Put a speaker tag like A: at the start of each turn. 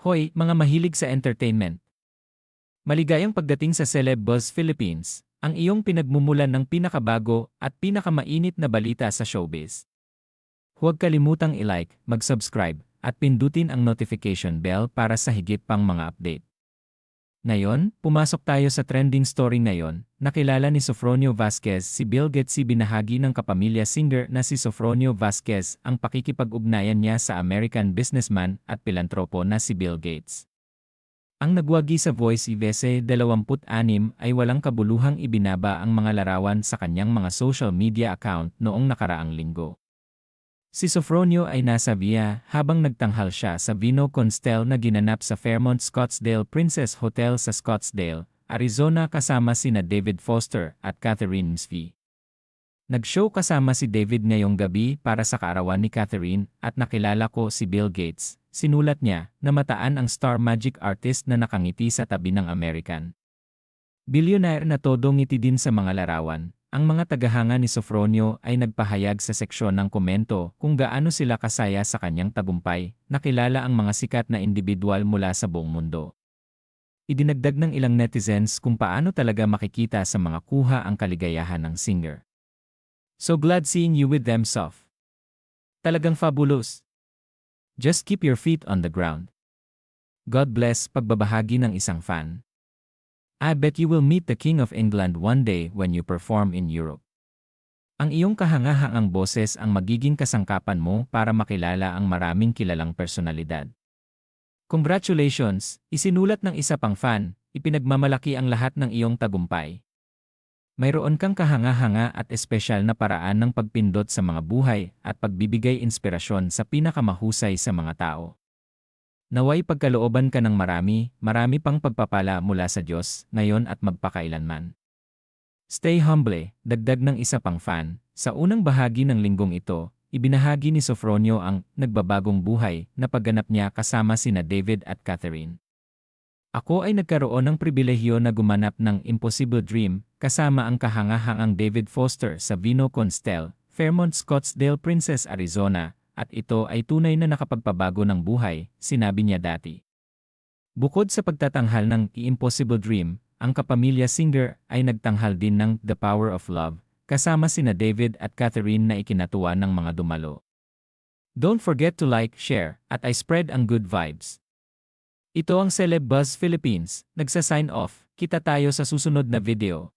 A: Hoy, mga mahilig sa entertainment. Maligayang pagdating sa Celeb Buzz Philippines, ang iyong pinagmumulan ng pinakabago at pinakamainit na balita sa showbiz. Huwag kalimutang i-like, mag-subscribe, at pindutin ang notification bell para sa higit pang mga update. Ngayon, pumasok tayo sa trending story ngayon, nakilala ni Sofronio Vasquez si Bill Gates si binahagi ng kapamilya singer na si Sofronio Vasquez ang pakikipag-ugnayan niya sa American businessman at pilantropo na si Bill Gates. Ang nagwagi sa Voice Ivese 26 ay walang kabuluhang ibinaba ang mga larawan sa kanyang mga social media account noong nakaraang linggo. Si Sofronio ay nasa via habang nagtanghal siya sa Vino Constel na ginanap sa Fairmont Scottsdale Princess Hotel sa Scottsdale, Arizona kasama sina David Foster at Catherine Msvee. Nag-show kasama si David ngayong gabi para sa kaarawan ni Catherine at nakilala ko si Bill Gates. Sinulat niya na mataan ang star magic artist na nakangiti sa tabi ng American. Billionaire na todo ngiti din sa mga larawan, ang mga tagahanga ni Sofronio ay nagpahayag sa seksyon ng komento kung gaano sila kasaya sa kanyang tagumpay, nakilala ang mga sikat na individual mula sa buong mundo. Idinagdag ng ilang netizens kung paano talaga makikita sa mga kuha ang kaligayahan ng singer. So glad seeing you with them, Sof. Talagang fabulous. Just keep your feet on the ground. God bless pagbabahagi ng isang fan. I bet you will meet the King of England one day when you perform in Europe. Ang iyong kahangahangang boses ang magiging kasangkapan mo para makilala ang maraming kilalang personalidad. Congratulations, isinulat ng isa pang fan, ipinagmamalaki ang lahat ng iyong tagumpay. Mayroon kang kahanga-hanga at espesyal na paraan ng pagpindot sa mga buhay at pagbibigay inspirasyon sa pinakamahusay sa mga tao. Naway pagkalooban ka ng marami, marami pang pagpapala mula sa Diyos, ngayon at magpakailanman. Stay humble, dagdag ng isa pang fan, sa unang bahagi ng linggong ito, ibinahagi ni Sofronio ang nagbabagong buhay na pagganap niya kasama sina David at Catherine. Ako ay nagkaroon ng pribilehyo na gumanap ng Impossible Dream kasama ang kahangahangang David Foster sa Vino Constel, Fairmont Scottsdale Princess, Arizona, at ito ay tunay na nakapagpabago ng buhay, sinabi niya dati. Bukod sa pagtatanghal ng Impossible Dream, ang kapamilya singer ay nagtanghal din ng The Power of Love, kasama sina David at Catherine na ikinatuwa ng mga dumalo. Don't forget to like, share, at I spread ang good vibes. Ito ang Celeb Buzz Philippines, nagsa-sign off, kita tayo sa susunod na video.